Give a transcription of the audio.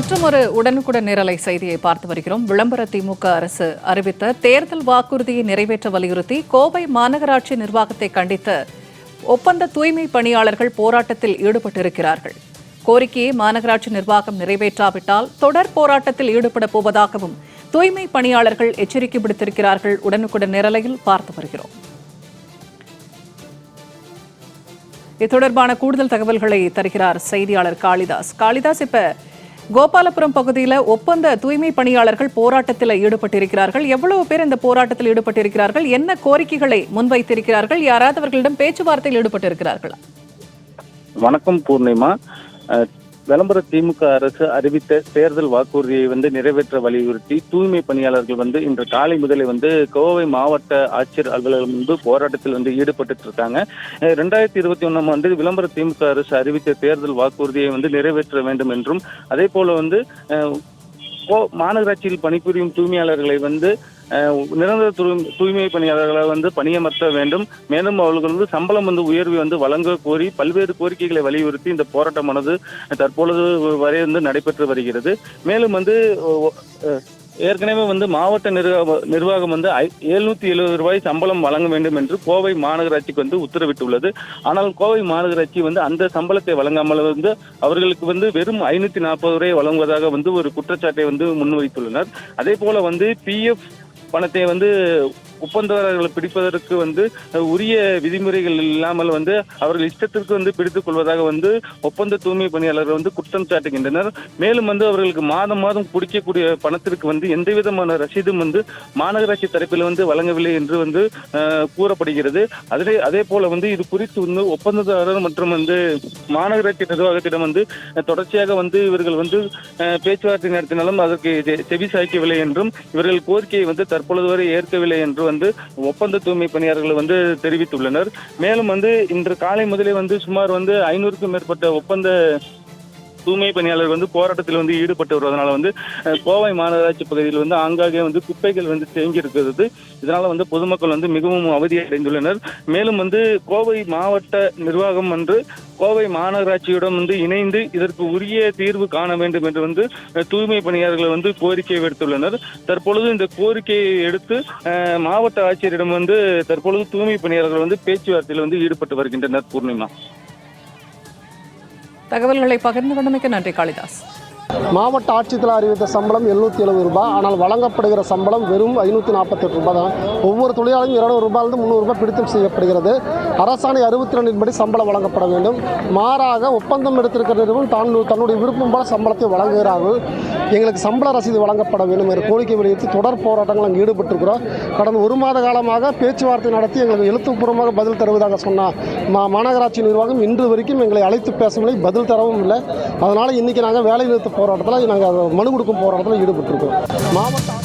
மற்றும் ஒரு உடனுக்குடன் நிரலை செய்தியை பார்த்து வருகிறோம். விளம்பர திமுக அரசு அறிவித்த தேர்தல் வாக்குறுதியை நிறைவேற்ற வலியுறுத்தி கோவை மாநகராட்சி நிர்வாகத்தை கண்டித்து ஒப்பந்த தூய்மை பணியாளர்கள் போராட்டத்தில் ஈடுபட்டிருக்கிறார்கள். கோரிக்கையை மாநகராட்சி நிர்வாகம் நிறைவேற்றாவிட்டால் தொடர் போராட்டத்தில் ஈடுபட போவதாகவும் தூய்மை பணியாளர்கள் எச்சரிக்கை விடுத்திருக்கிறார்கள் உடனுக்குடன் நிரலையில் பார்த்து வருகிறோம். இது தொடர்பான கூடுதல் தகவல்களை தருகிறார் செய்தியாளர் காளிதாஸ். காளிதாஸ் இப்ப கோபாலபுரம் பகுதியில் ஒப்பந்த தூய்மை பணியாளர்கள் போராட்டத்தில் ஈடுபட்டிருக்கிறார்கள். எவ்வளவு பேர் இந்த போராட்டத்தில் ஈடுபட்டிருக்கிறார்கள்? என்ன கோரிக்கைகளை முன்வைத்திருக்கிறார்கள்? யாராவது அவர்களிடம் பேச்சுவார்த்தையில் ஈடுபட்டிருக்கிறார்களா? வணக்கம் பூர்ணிமா. விளம்பர திமுக அரசு அறிவித்த தேர்தல் வாக்குறுதியை வந்து நிறைவேற்ற வலியுறுத்தி தூய்மை பணியாளர்கள் வந்து இன்று காலை முதலே வந்து கோவை மாவட்ட ஆட்சியர் அலுவலகம் முன்பு போராட்டத்தில் வந்து ஈடுபட்டு இருக்காங்க. ரெண்டாயிரத்தி இருபத்தி ஒன்றாம் ஆண்டு விளம்பர திமுக அரசு அறிவித்த தேர்தல் வாக்குறுதியை வந்து நிறைவேற்ற வேண்டும் என்றும் அதே போல வந்து கோ- மாநகராட்சியில் பணிபுரியும் தூய்மையாளர்களை வந்து நிரந்தர தூய்மை பணியாளர்களை வந்து பணியமர்த்த வேண்டும். மேலும் அவர்கள் வந்து சம்பளம் வந்து உயர்வு வந்து வழங்க கோரி பல்வேறு கோரிக்கைகளை வலியுறுத்தி இந்த போராட்டமானது தற்பொழுது வரை வந்து நடைபெற்று வருகிறது. மேலும் வந்து ஏற்கனவே வந்து மாவட்ட நிர்வாக நிர்வாகம் வந்து எழுநூத்தி எழுபது ரூபாய் சம்பளம் வழங்க வேண்டும் என்று கோவை மாநகராட்சிக்கு வந்து உத்தரவிட்டுள்ளது. ஆனால் கோவை மாநகராட்சி வந்து அந்த சம்பளத்தை வழங்காமல் வந்து அவர்களுக்கு வந்து வெறும் ஐநூத்தி நாற்பது ரூபாய் வழங்குவதாக வந்து ஒரு குற்றச்சாட்டை வந்து முன்வைத்துள்ளனர். அதே போல வந்து பிஎஃப் பணத்தை வந்து ஒப்பந்ததாரர்களை பிடிப்பதற்கு வந்து உரிய விதிமுறைகள் இல்லாமல் வந்து அவர்கள் இஷ்டத்திற்கு வந்து பிடித்துக் கொள்வதாக வந்து ஒப்பந்த தூய்மை பணியாளர்கள் வந்து குற்றம் சாட்டுகின்றனர். மேலும் வந்து அவர்களுக்கு மாதம் மாதம் பிடிக்கக்கூடிய பணத்திற்கு வந்து எந்த விதமான ரசீதும் வந்து மாநகராட்சி தரப்பில் வந்து வழங்கவில்லை என்று வந்து கூறப்படுகிறது. அதே அதே போல வந்து இது குறித்து வந்து ஒப்பந்ததாரர் மற்றும் வந்து மாநகராட்சி நிர்வாகத்திடம் வந்து தொடர்ச்சியாக வந்து இவர்கள் வந்து பேச்சுவார்த்தை நடத்தினாலும் அதற்கு செவி சாய்க்கவில்லை என்றும் இவர்கள் கோரிக்கையை வந்து தற்பொழுது வரை ஏற்கவில்லை என்றும் வந்து ஒப்பந்த தூய்மை பணியாளர்கள் வந்து தெரிவித்துள்ளனர். மேலும் வந்து இன்று காலை முதலே வந்து சுமார் வந்து ஐநூறுக்கும் மேற்பட்ட ஒப்பந்த தூய்மை பணியாளர்கள் வந்து போராட்டத்தில் வந்து ஈடுபட்டு வருவதனால வந்து கோவை மாநகராட்சி பகுதியில் வந்து ஆங்காங்கே வந்து குப்பைகள் வந்து தேங்கி இருக்கிறது இதனால வந்து பொதுமக்கள் வந்து மிகவும் அவதி அடைந்துள்ளனர். மேலும் வந்து கோவை மாவட்ட நிர்வாகம் வந்து கோவை மாநகராட்சியுடன் வந்து இணைந்து இதற்கு உரிய தீர்வு காண வேண்டும் என்று வந்து தூய்மை பணியாளர்கள் வந்து கோரிக்கை விடுத்துள்ளனர். தற்பொழுது இந்த கோரிக்கையை எடுத்து மாவட்ட ஆட்சியரிடம் வந்து தற்பொழுது தூய்மை பணியாளர்கள் வந்து பேச்சுவார்த்தையில் வந்து ஈடுபட்டு வருகின்றனர் பூர்ணிமா. தகவல்களை பகிர்ந்து கொண்டமைக்கு நன்றி காளிதாஸ். மாவட்ட ஆட்சித்தலைவர் அறிவித்த சம்பளம் எழுநூற்றி எழுபது ரூபாய். ஆனால் வழங்கப்படுகிற சம்பளம் வெறும் ஐநூற்றி நாற்பத்தெட்டு ரூபாய் தான். ஒவ்வொரு தொழிலாளியும் இருநூறு ரூபாயிலிருந்து முந்நூறு ரூபாய் பிடித்தம் செய்யப்படுகிறது. அரசாணை அறுபத்தி ரெண்டின் படி சம்பளம் வழங்கப்பட வேண்டும். மாறாக ஒப்பந்தம் எடுத்திருக்கிற நிறுவனம் தான் தன்னுடைய விருப்பம் போல சம்பளத்தை வழங்குகிறார்கள். எங்களுக்கு சம்பள ரசீது வழங்கப்பட வேண்டும் என்ற கோரிக்கை வெளியிட்டு தொடர் போராட்டங்கள் அங்கே ஈடுபட்டிருக்கிறோம். கடந்த ஒரு மாத காலமாக பேச்சுவார்த்தை நடத்தி எங்களுக்கு எழுத்துப்பூர்வமாக பதில் தருவதாக சொன்னார் மா மாநகராட்சி நிர்வாகம் இன்று வரைக்கும் எங்களை அழைத்து பேசவில்லை பதில் தரவும் இல்லை. அதனால் இன்றைக்கி நாங்கள் வேலை நிறுத்த போராட்டத்தில் நாங்கள் மனு கொடுக்கும் போராட்டத்தில் ஈடுபட்டிருக்கோம் மாவட்ட